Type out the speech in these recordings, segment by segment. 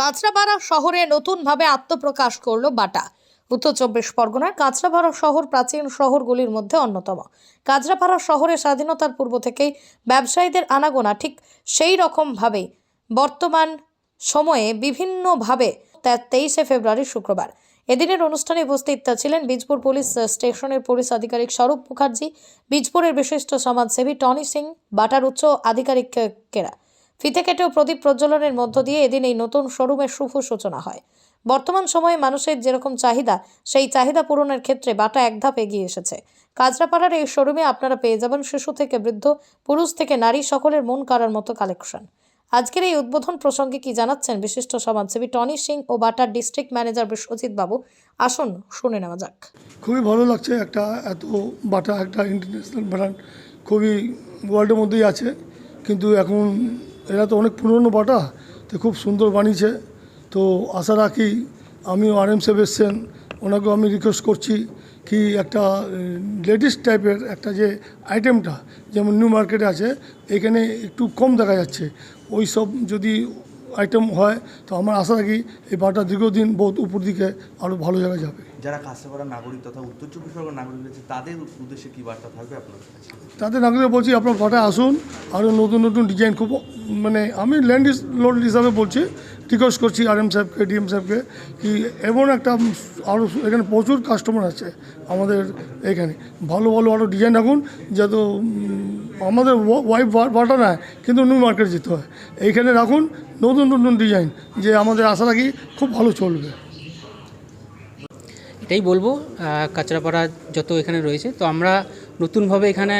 কাঁচরাপাড়া শহরে নতুনভাবে আত্মপ্রকাশ করল বাটা। উত্তর চব্বিশ পরগনার কাঁচরাপাড়া শহর প্রাচীন শহরগুলির মধ্যে অন্যতম। কাঁচরাপাড়া শহরে স্বাধীনতার পূর্ব থেকেই ব্যবসায়ীদের আনাগোনা ঠিক সেই রকমভাবে বর্তমান সময়ে বিভিন্নভাবে তেইশে ফেব্রুয়ারি শুক্রবার। এদিনের অনুষ্ঠানে উপস্থিত ছিলেন বীজপুর পুলিশ স্টেশনের পুলিশ আধিকারিক স্বরূপ মুখার্জি, বীজপুরের বিশিষ্ট সমাজসেবী টনি সিং, বাটার উচ্চ আধিকারিকেরা ফিতে কেটে ও প্রদীপ প্রজ্বলনের মধ্য দিয়ে এদিন এই নতুন শোরুমের শুভ সূচনা হয়। বর্তমান সময়ে মানুষের যেরকম চাহিদা, সেই চাহিদা পূরণের ক্ষেত্রে বাটা এক ধাপ এগিয়ে এসেছে। কাজরাপাড়ার এই শোরুমে আপনারা পেয়ে যাবেন শিশু থেকে বৃদ্ধ, পুরুষ থেকে নারী সকলের মন কাড়ার মতো কালেকশন। আজকের এই উদ্বোধন প্রসঙ্গে কি জানাচ্ছেন বিশিষ্ট সমাজসেবী টনি সিং ও বাটার ডিস্ট্রিক্ট ম্যানেজার বিশ্বজিৎ বাবু? আসুন, শুনে নেওয়া যাক। খুবই ভালো লাগছে একটা এত বাটা, একটা ইন্টারন্যাশনাল ব্র্যান্ড খুবই ওয়ার্ল্ডের মধ্যেই আছে। কিন্তু এখন এরা তো অনেক পুরনো বাটা, তো খুব সুন্দর বানিয়েছে। তো আশা রাখি আমিও আর এম সাহেব এসছেন, ওনাকেও আমি রিকোয়েস্ট করছি কি একটা লেডিস টাইপের একটা যে আইটেমটা যেমন নিউ মার্কেটে আছে, এখানে একটু কম দেখা যাচ্ছে। ওই সব যদি আইটেম হয়, তো আমার আশা রাখি এই বাটা দীর্ঘদিন বহুত উপর দিকে আরও ভালো জায়গায় যাবে। যারা কাছড়াপাড়ার নাগরিক তথা উত্তর চব্বিশ পরগনার নাগরিক রয়েছে তাদের উদ্দেশ্যে কি বার্তা থাকবে আপনার কাছে? তাদের নাগরিক বলছি আপনার ঘাটে আসুন আরও নতুন নতুন ডিজাইন খুব মানে আমি ল্যান্ড লোড হিসাবে বলছি রিকোয়েস্ট করছি আর এম সাহেবকে ডিএম সাহেবকে কি এমন একটা আরও এখানে প্রচুর কাস্টমার আছে আমাদের এখানে। ভালো ভালো আরও ডিজাইন রাখুন উম, আমাদের ওয়াইফ বাটা না কিন্তু নিউ মার্কেট যেতে হয়। এইখানে রাখুন নতুন নতুন ডিজাইন যে আমাদের আশা রাখি খুব ভালো চলবে। এটাই বলব কাঁচরাপাড়া যত এখানে রয়েছে। তো আমরা নতুনভাবে এখানে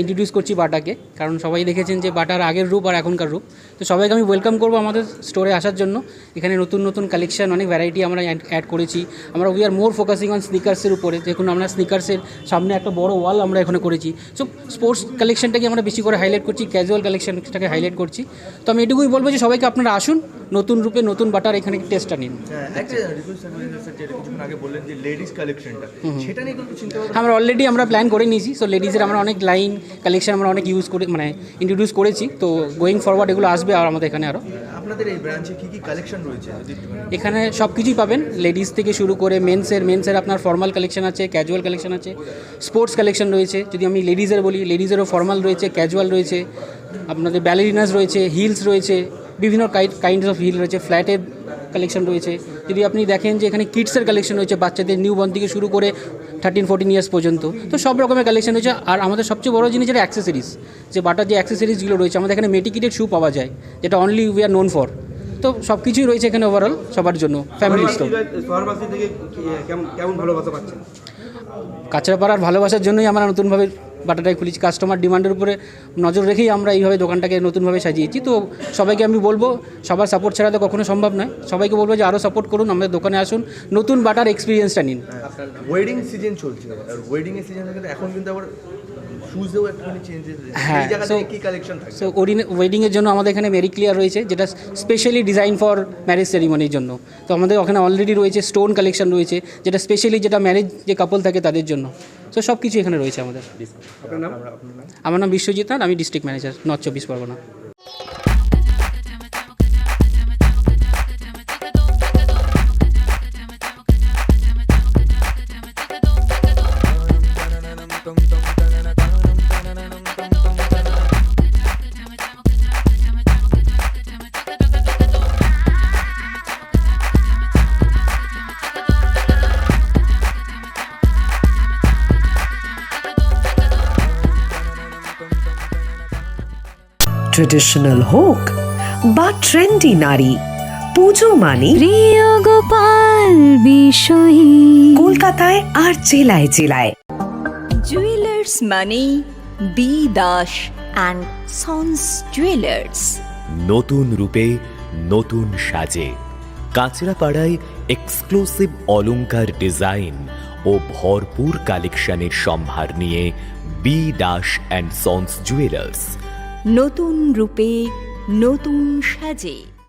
ইন্ট্রোডিউস করছি বাটাকে, কারণ সবাই দেখেছেন যে বাটার আগের রূপ আর এখনকার রূপ। তো সবাইকে আমি ওয়েলকাম করব আমাদের স্টোরে আসার জন্য। এখানে নতুন নতুন কালেকশন অনেক ভ্যারাইটি আমরা অ্যাড করেছি। আমরা we are more focusing on স্নিকার্সের উপরে। দেখুন আমরা স্নিকার্সের সামনে একটা বড় ওয়াল আমরা এখানে করেছি। সো স্পোর্টস কালেকশনটাকে আমরা বেশি করে হাইলাইট করছি ক্যাজুয়াল কালেকশনটাকে হাইলাইট করছি। তো আমি এটুকুই বলব যে সবাইকে আপনারা আসুন নতুন রূপে নতুন বাটার এখানে টেস্টটা নিন। হ্যাঁ ভাবনা? আমরা অলরেডি আমরা প্ল্যান করে নিয়েছি সো লেডিজের আমরা অনেক লাইন কালেকশন আমরা অনেক ইউজ করে মানে ইন্ট্রোডিউস করেছি তো গোয়িং ফরওয়ার্ড এগুলো আসবে আর আমাদের এখানে আরও আপনাদের এই ব্রাঞ্চে কি কি কালেকশন রয়েছে? এখানে সব কিছুই পাবেন লেডিস থেকে শুরু করে মেন্সের মেন্সের আপনার ফর্মাল কালেকশন আছে ক্যাজুয়াল কালেকশন আছে স্পোর্টস কালেকশন রয়েছে যদি আমি লেডিজের বলি লেডিজেরও ফর্মাল রয়েছে ক্যাজুয়াল রয়েছে আপনাদের ব্যালেরিনাস রয়েছে হিলস রয়েছে বিভিন্ন কাইন্ডস অফ হিল রয়েছে ফ্ল্যাটের কালেকশন রয়েছে। যদি আপনি দেখেন যে এখানে কিডসের কালেকশন রয়েছে বাচ্চাদের নিউ বর্ন থেকে শুরু করে থার্টিন ফোরটিন ইয়ার্স পর্যন্ত। তো সব রকমের কালেকশন রয়েছে আর আমাদের সবচেয়ে বড় জিনিস যেটা অ্যাক্সেসরিজ যে বাটার যে অ্যাক্সেসরিজগুলো রয়েছে আমাদের এখানে মেটিকিটেড শু পাওয়া যায় যেটা only we are known for তো সব কিছুই রয়েছে এখানে ওভারঅল সবার জন্য ফ্যামিলি স্টোর শহরবাসী থেকে কেমন কেমন ভালোবাসা পাচ্ছেন? কাঁচরাপাড়ার ভালোবাসার জন্যই আমরা নতুনভাবে বাটাটাই খুলেছি। কাস্টমার ডিমান্ডের উপরে নজর রেখেই আমরা এইভাবে দোকানটাকে নতুনভাবে সাজিয়েছি। তো সবাইকে আমি বলব, সবার সাপোর্ট ছাড়া তো কখনো সম্ভব নয়। সবাইকে বলব যে আরও সাপোর্ট করুন, আমাদের দোকানে আসুন, নতুন বাটার এক্সপিরিয়েন্সটা নিন। ওয়েডিং সিজন চলছে ওয়েডিং সিজন এখন কিন্তু আবার শুজেও একটুখানি চেঞ্জেস হ্যাঁ, কি কালেকশন সো ওয়েডিংয়ের জন্য আমাদের এখানে মেরি ক্লিয়ার রয়েছে যেটা স্পেশালি ডিজাইন ফর ম্যারেজ সেরিমনির জন্য। তো আমাদের ওখানে অলরেডি রয়েছে স্টোন কালেকশন রয়েছে যেটা স্পেশালি যেটা ম্যারেজ যে কাপল থাকে তাদের জন্য। তো সব কিছু এখানে রয়েছে আমাদের। আমার নাম বিশ্বজিৎ নাথ আমি ডিস্ট্রিক্ট ম্যানেজার নর্থ চব্বিশ পরগনা ট্রেডিশনাল হোক বা ট্রেন্ডি নারী পুজো মানে প্রিয় গোপাল বিষয়ী। কলকাতায় আর জেলায় জেলায়। জুয়েলার্স মানে B Das and sons jewellers নতুন রূপে নতুন সাজে। কাঁচরাপাড়ায় এক্সক্লুসিভ অলংকার ডিজাইন ও ভরপুর কালেকশনের সম্ভার নিয়ে B Das and sons jewellers নতুন রূপে নতুন সাজে।